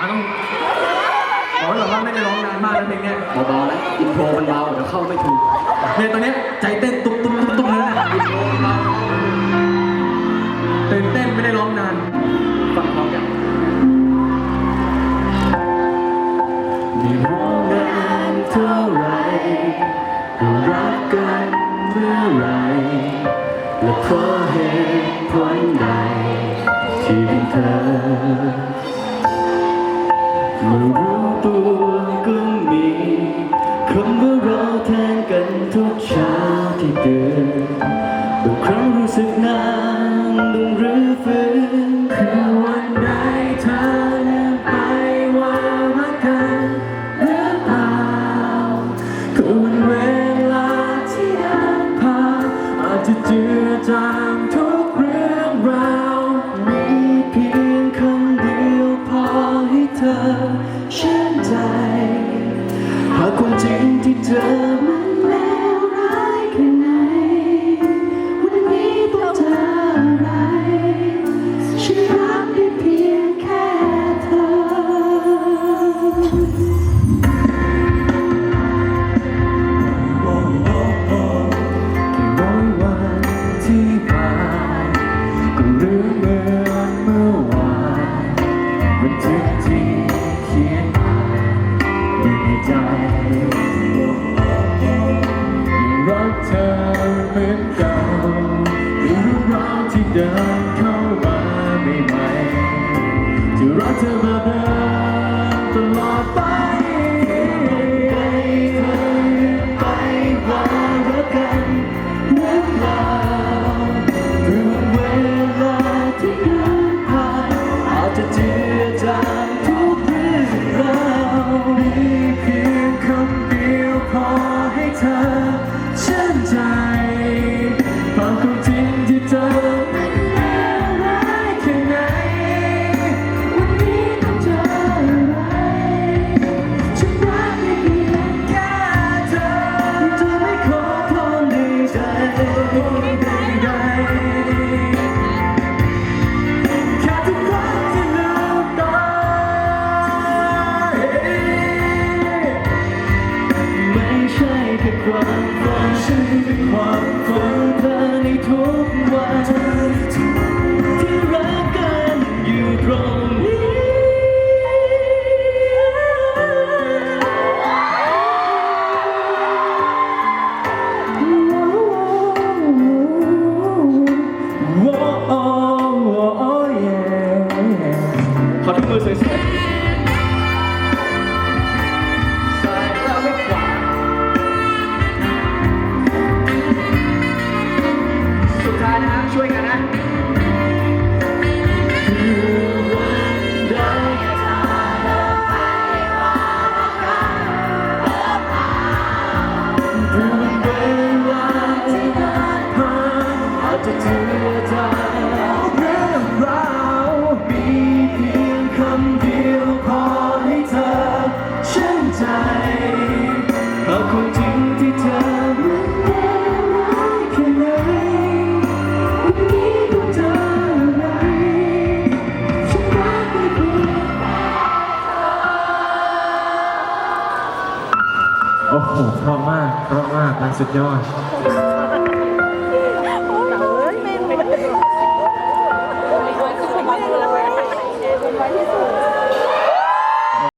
อะต้องขอแบบว่าไม่ได้ร้องนานมากแล้วเพลงเนี้ยเบาๆนะอินโทรมันเบาเดี๋ยวเข้าไม่ถูกเนี่ยตอนเนี้ยใจเต้นตุ๊บตุ๊บตุ๊บตุ๊บเลยนะอินโทรมันเบาตื่นเต้นไม่ได้ร้องนาน ฟังพร้อมกันไม่รู้นานเท่าไหรเรารักกันเมื่อไหรและเพราะเหตุผลใดที่เป็นเธอ ที่ตื่นบางครั้งรู้สึกนานต้องรื้อฟื้นเพื่อวันใดเธอลืมไปว่ารักกันหรือเปล่าก็วันเวลาที่เดินผ่านอาจจะเจือจางทุกเรื่องราวมีเพียงคำเดียวพอให้เธอชื่นใจ หากความจริงที่เธอ เหมือนเก่าเรื่องราวที่เดินเข้ามาใหม่ๆจะรักเธอมาเดิ ค่ทุกครั้งที่ลืมตาไม่ใช่แค่ความฝันฉันเป็นความฝันเธอในทุกวัน สุดท้ายนะช่วยกันนะคือวันใดถึงเวลาที่ผ่านอาจจะเจือจางเรื่องราวมีเพียงคำ โอ้โหเพราะมากเพราะมากมันสุดยอด